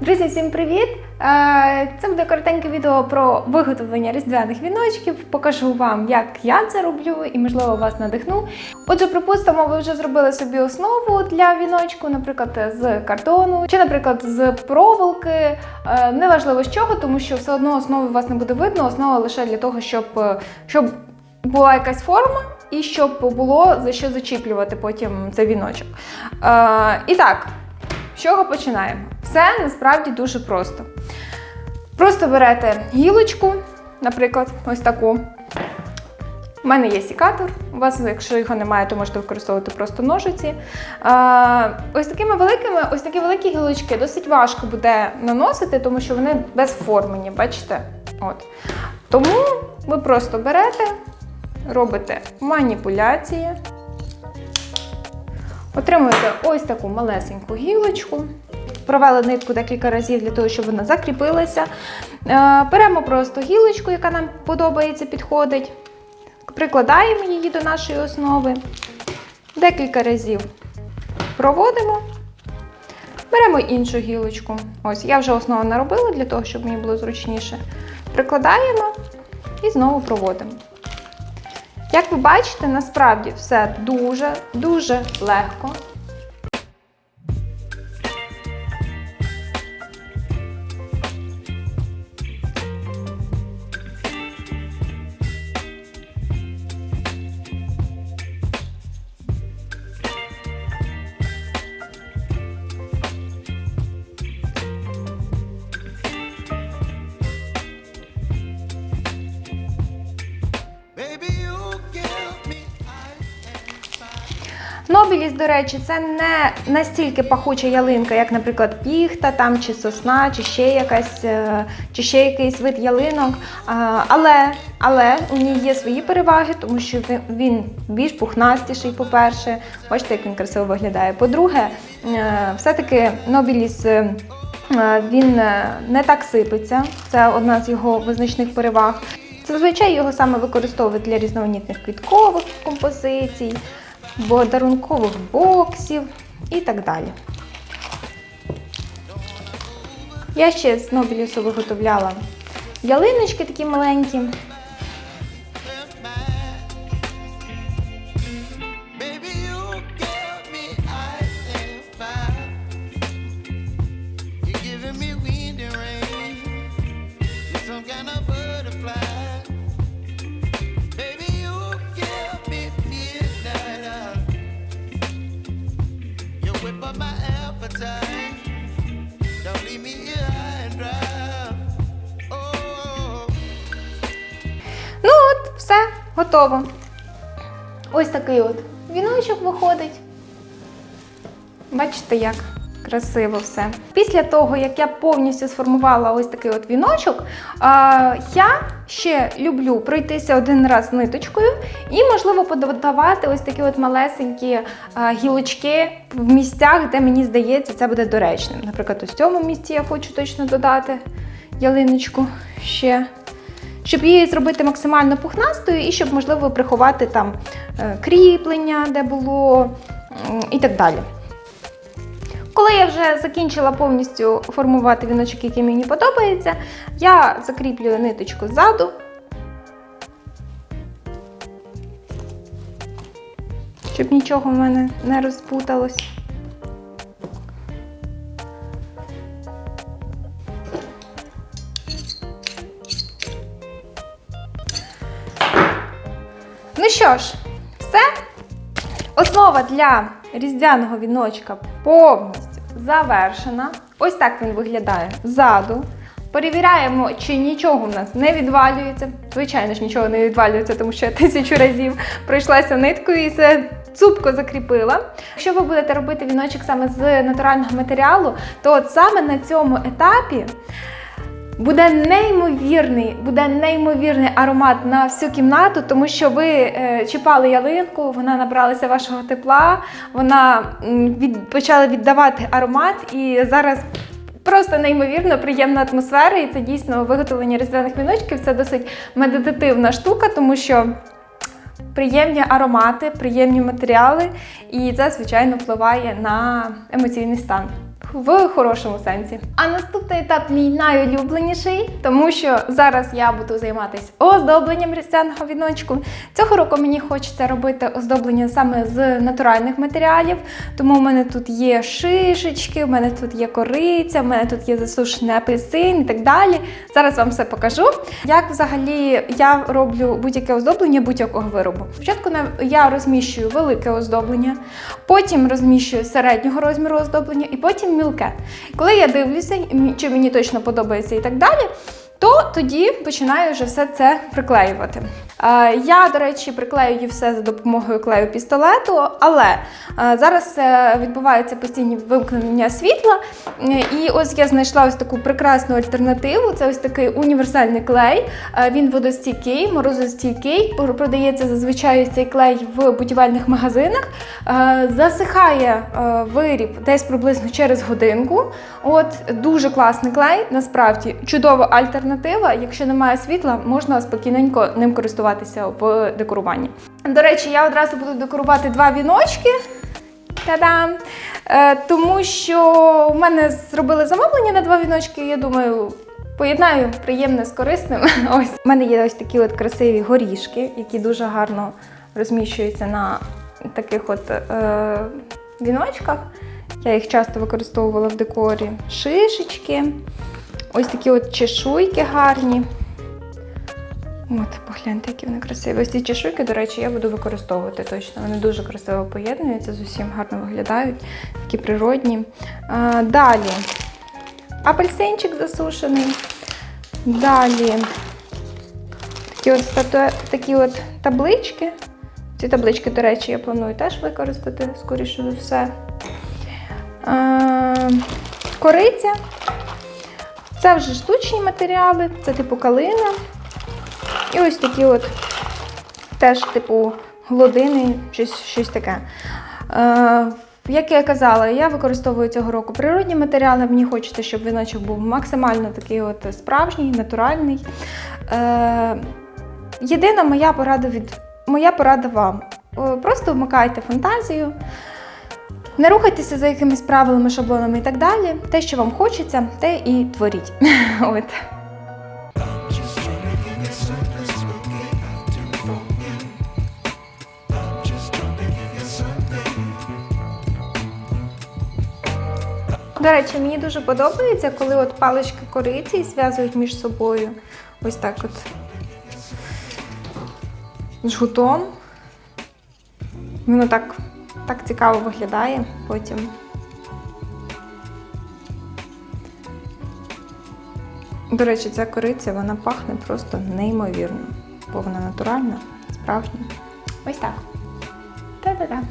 Друзі, всім привіт! Е, Це буде коротеньке відео про виготовлення різдвяних віночків. Покажу вам, як я це роблю, і можливо вас надихну. Отже, припустимо, ви вже зробили собі основу для віночку, наприклад, з картону, чи, наприклад, з проволоки. Е, Неважливо з чого, тому що все одно основи у вас не буде видно. Основа лише для того, щоб, е, щоб була якась форма. І щоб було за що зачіплювати потім цей віночок. І так, з чого починаємо? Все насправді дуже просто. Просто берете гілочку, наприклад, ось таку. У мене є сікатор. У вас, якщо його немає, то можете використовувати просто ножиці. Ось такими великими, ось такі великі гілочки досить важко буде наносити, тому що вони безформені, бачите? От. Тому ви просто берете, робите маніпуляції. Отримуєте ось таку малесеньку гілочку. Провели нитку декілька разів для того, щоб вона закріпилася. Е, Беремо просто гілочку, яка нам подобається, підходить. Прикладаємо її до нашої основи. Декілька разів проводимо. Беремо іншу гілочку. Ось, я вже основу наробила для того, щоб мені було зручніше. Прикладаємо і знову проводимо. Як ви бачите, насправді все дуже-дуже легко. Нобіліс, до речі, це не настільки пахуча ялинка, як, наприклад, піхта там, чи сосна, чи ще якась, е, чи ще якийсь вид ялинок. Але, але у ній є свої переваги, тому що він- більш пухнастіший, по-перше. Бачите, як він красиво виглядає. По-друге, е, все-таки Нобіліс. е, е, Він е, не так сипеться, це одна з його визначних переваг. Зазвичай його саме використовують для різноманітних квіткових композицій, подарункових боксів і так далі. Я ще з Нобілісу виготовляла ялиночки такі маленькі. Готово. Ось такий от віночок виходить. Бачите, як красиво все. Після того, як я повністю сформувала ось такий от віночок, я ще люблю пройтися один раз ниточкою і, можливо, подавати ось такі от малесенькі гілочки в місцях, де мені здається, це буде доречним. Наприклад, ось цьому місці я хочу точно додати ялиночку ще щоб її зробити максимально пухнастою і щоб, можливо, приховати там е, кріплення, де було, і так далі. Коли я вже закінчила повністю формувати віночок, який мені подобається, я закріплюю ниточку ззаду. Щоб нічого в мене не розпуталось. Що ж, все. Основа для різдвяного віночка повністю завершена. Ось так він виглядає ззаду. Перевіряємо, чи нічого в нас не відвалюється. Звичайно ж, нічого не відвалюється, тому що я тисячу разів пройшлася ниткою і все цупко закріпила. Якщо ви будете робити віночок саме з натурального матеріалу, то от саме на цьому етапі Буде неймовірний, буде неймовірний аромат на всю кімнату, тому що ви е, чіпали ялинку, вона набралася вашого тепла, вона від, почала віддавати аромат, і зараз просто неймовірно приємна атмосфера. І це дійсно виготовлення різдвяних віночків. Це досить медитативна штука, тому що приємні аромати, приємні матеріали, і це, звичайно, впливає на емоційний стан в хорошому сенсі. А наступний етап мій найулюбленіший, тому що зараз я буду займатися оздобленням різдвяного віночку. Цього року мені хочеться робити оздоблення саме з натуральних матеріалів, тому в мене тут є шишечки, в мене тут є кориця, в мене тут є засушений апельсин і так далі. Зараз вам все покажу. Як взагалі я роблю будь-яке оздоблення будь-якого виробу. Спочатку я розміщую велике оздоблення, потім розміщую середнього розміру оздоблення і потім мілке. Коли я дивлюся, чи мені точно подобається і так далі. То тоді починаю вже все це приклеювати. Е, я, до речі, приклеюю все за допомогою клею пістолету, але е, зараз е, відбуваються постійні вимкнення світла. І ось я знайшла ось таку прекрасну альтернативу. Це ось такий універсальний клей. Він водостійкий, морозостійкий. Продається зазвичай цей клей в будівельних магазинах. Засихає виріб десь приблизно через годинку. От дуже класний клей, насправді чудова альтернатива. Якщо немає світла, можна спокійненько ним користуватися в декоруванні. До речі, я одразу буду декорувати два віночки. Та-дам! Е, тому що в мене зробили замовлення на два віночки. Я думаю, поєднаю приємне з корисним. Ось у мене є ось такі от красиві горішки, які дуже гарно розміщуються на таких от е, віночках. Я їх часто використовувала в декорі. Шишечки, ось такі от чешуйки гарні. От, погляньте, які вони красиві. Ось ці чешуйки, до речі, я буду використовувати точно. Вони дуже красиво поєднуються, з усім гарно виглядають, такі природні. А, далі апельсинчик засушений. Далі такі от, статуе... такі от таблички. Ці таблички, до речі, я планую теж використати, скоріше за все. А, кориця. Це вже штучні матеріали, це типу калина. І ось такі от теж типу глодини, щось, щось таке. Е, як я казала, я використовую цього року природні матеріали. Мені хочеться, щоб віночок був максимально такий от справжній, натуральний. Е, єдина моя порада від моя порада вам. Е, Просто вмикайте фантазію. Не рухайтеся за якимись правилами, шаблонами і так далі. Те, що вам хочеться, те і творіть. До речі, мені дуже подобається, коли от палички кориці зв'язують між собою. Ось так от. Жгутом. Воно так, так цікаво виглядає потім. До речі, ця кориця вона пахне просто неймовірно, бо вона натуральна, справжня. Ось так. Та-та-та.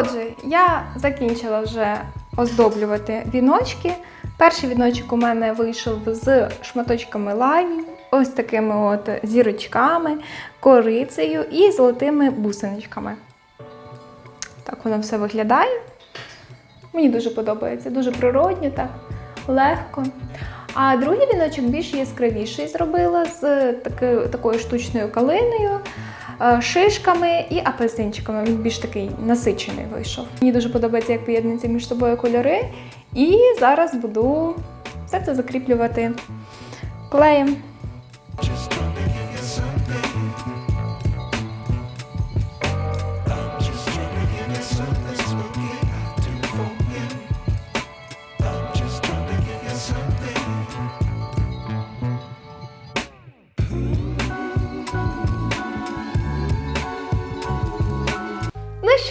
Отже, я закінчила вже оздоблювати віночки. Перший віночок у мене вийшов з шматочками лаймів, ось такими от зірочками, корицею і золотими бусиночками. Так воно все виглядає. Мені дуже подобається, дуже природньо, так, легко. А другий віночок більш яскравіший зробила з таки, такою штучною калиною, е, шишками і апельсинчиками. Він більш такий насичений вийшов. Мені дуже подобається, як поєднуються між собою кольори. І зараз буду все це закріплювати клеєм.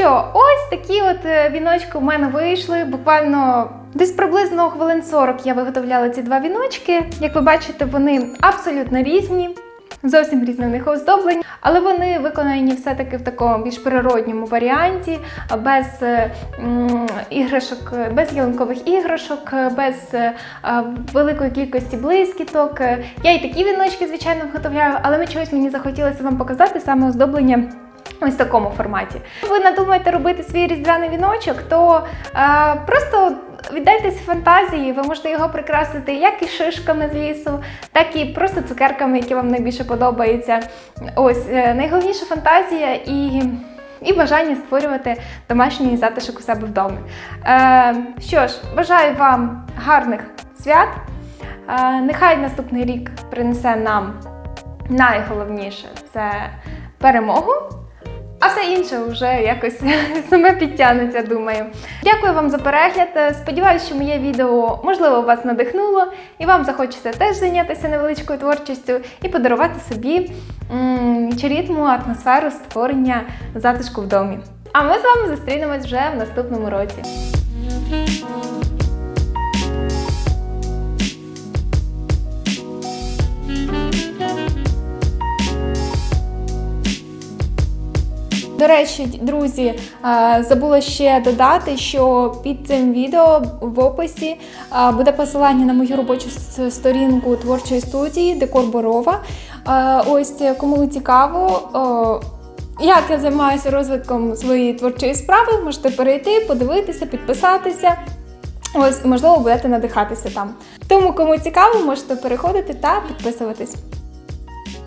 Що, ось такі от е, віночки в мене вийшли. Буквально десь приблизно хвилин 40 я виготовляла ці два віночки. Як ви бачите, вони абсолютно різні. Зовсім різне в них оздоблення, але вони виконані все-таки в такому більш природньому варіанті, без е, іграшок, без ялинкових іграшок, без е, великої кількості блискіток. Я і такі віночки, звичайно, виготовляю, але ми чогось мені захотілося вам показати саме оздоблення Ось в такому форматі. Ви надумаєте робити свій різдвяний віночок, то е, просто віддайтесь фантазії, ви можете його прикрасити як і шишками з лісу, так і просто цукерками, які вам найбільше подобаються. Ось е, найголовніша фантазія і. І бажання створювати домашній затишок у себе вдома. Е, що ж, бажаю вам гарних свят. Е, нехай наступний рік принесе нам найголовніше це перемогу. А все інше вже якось саме підтягнеться, думаю. Дякую вам за перегляд. Сподіваюся, що моє відео можливо вас надихнуло, і вам захочеться теж зайнятися невеличкою творчістю і подарувати собі м, чарівну атмосферу створення затишку в домі. А ми з вами зустрінемось вже в наступному році. До речі, друзі, е, забула ще додати, що під цим відео в описі е, буде посилання на мою робочу сторінку творчої студії Декор Борова. Е, Ось кому цікаво. Як я займаюся розвитком своєї творчої справи, можете перейти, подивитися, підписатися. Ось, можливо, будете надихатися там. Тому, кому цікаво, можете переходити та підписуватись.